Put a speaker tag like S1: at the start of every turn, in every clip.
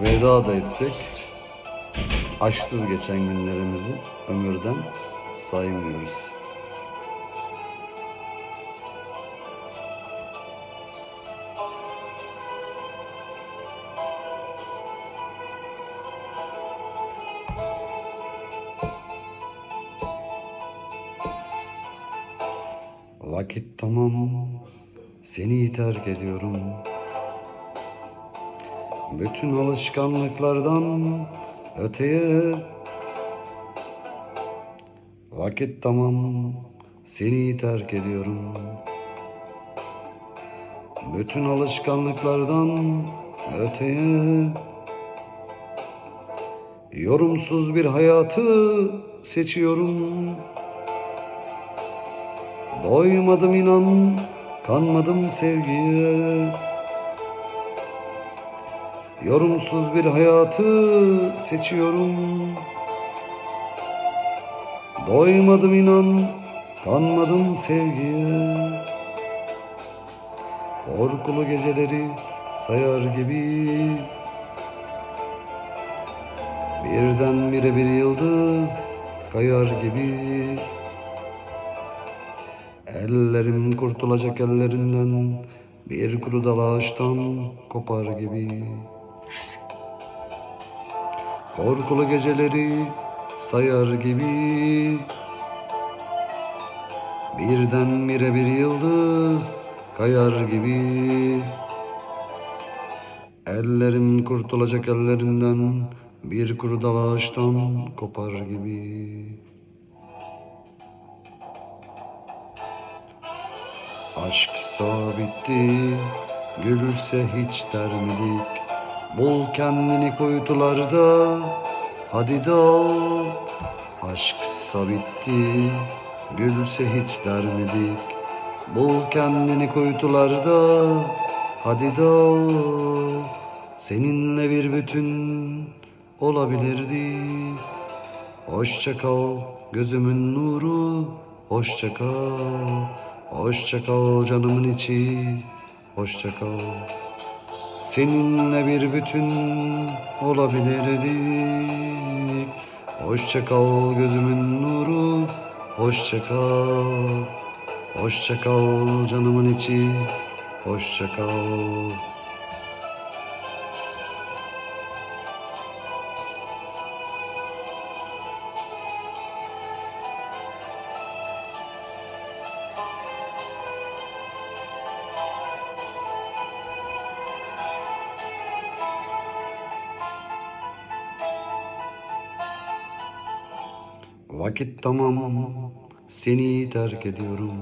S1: Veda da etsek aşksız geçen günlerimizi ömürden saymıyoruz. Vakit tamam, seni terk ediyorum. Bütün alışkanlıklardan öteye Vakit tamam, seni terk ediyorum. Bütün alışkanlıklardan öteye Yorumsuz bir hayatı seçiyorum. Doymadım inan, kanmadım sevgiye. Yorumsuz bir hayatı seçiyorum. Doymadım inan, kanmadım sevgiye. Korkulu geceleri sayar gibi Birdenbire bir yıldız kayar gibi Ellerim kurtulacak ellerinden Bir kuru dal ağaçtan kopar gibi. Korkulu geceleri sayar gibi. Birdenbire bir yıldız kayar gibi. Ellerim kurtulacak ellerinden Bir kuru dal ağaçtan kopar gibi Aşksa bitti, gülse hiç dermedik. Bul kendini kuytularda, hadi dal. Aşksa bitti, gülse hiç dermedik. Bul kendini kuytularda, hadi dal. Seninle bir bütün olabilirdik. Hoşça kal gözümün nuru, hoşça kal. Hoşça kal canımın içi, hoşça kal. Seninle bir bütün olabilirdik. Hoşça kal gözümün nuru, hoşça kal. Hoşça kal canımın içi, hoşça kal. Vakit tamam, seni terk ediyorum.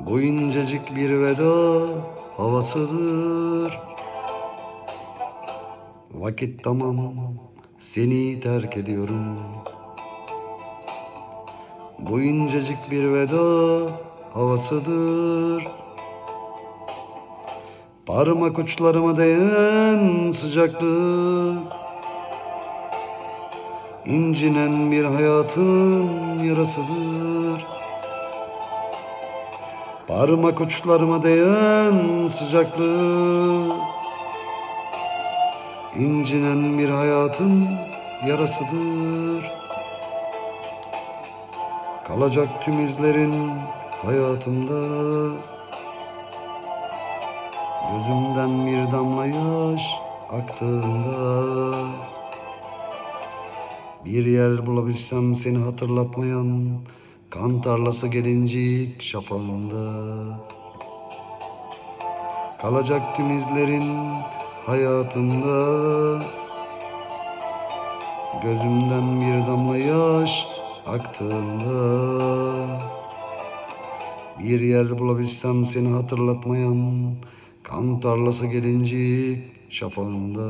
S1: Bu incecik bir veda havasıdır. Vakit tamam, seni terk ediyorum. Bu incecik bir veda havasıdır. Parmak uçlarıma değen sıcaklık İncinen bir hayatın yarasıdır. Parmak uçlarıma değen sıcaklık İncinen bir hayatın yarasıdır. Kalacak tüm izlerin hayatımda Gözümden bir damla yaş aktığında bir yer bulabilsem seni hatırlatmayan Kan tarlası gelincik şafağında Kalacak tüm izlerin hayatımda. Gözümden bir damla yaş aktığında. Bir yer bulabilsem seni hatırlatmayan Kan tarlası gelincik şafağında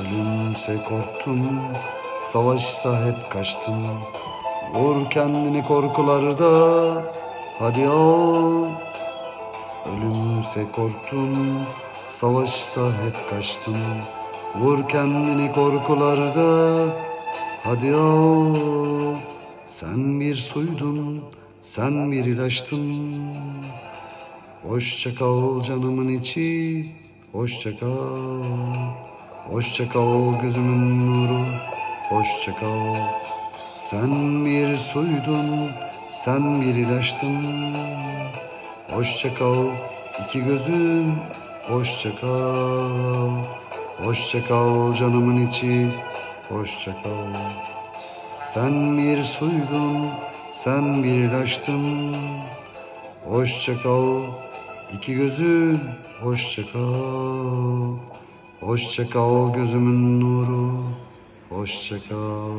S1: Ölümse korktum, savaşsa hep kaçtım. Vur kendini korkularda, hadi al. Ölümse korktum, savaşsa hep kaçtım. Vur kendini korkularda, hadi al. sen bir suydun, sen bir ilaçtın. Hoşça kal canımın içi, hoşça kal. Hoşça kal gözümün nuru, hoşça kal. Sen bir suydun, sen bir ilaçtın. Hoşça kal iki gözüm, hoşça kal. Hoşça kal canımın içi, hoşça kal. Sen bir suydun, sen bir ilaçtın. Hoşça kal iki gözüm, hoşça kal. Hoşça kal gözümün nuru, hoşça kal.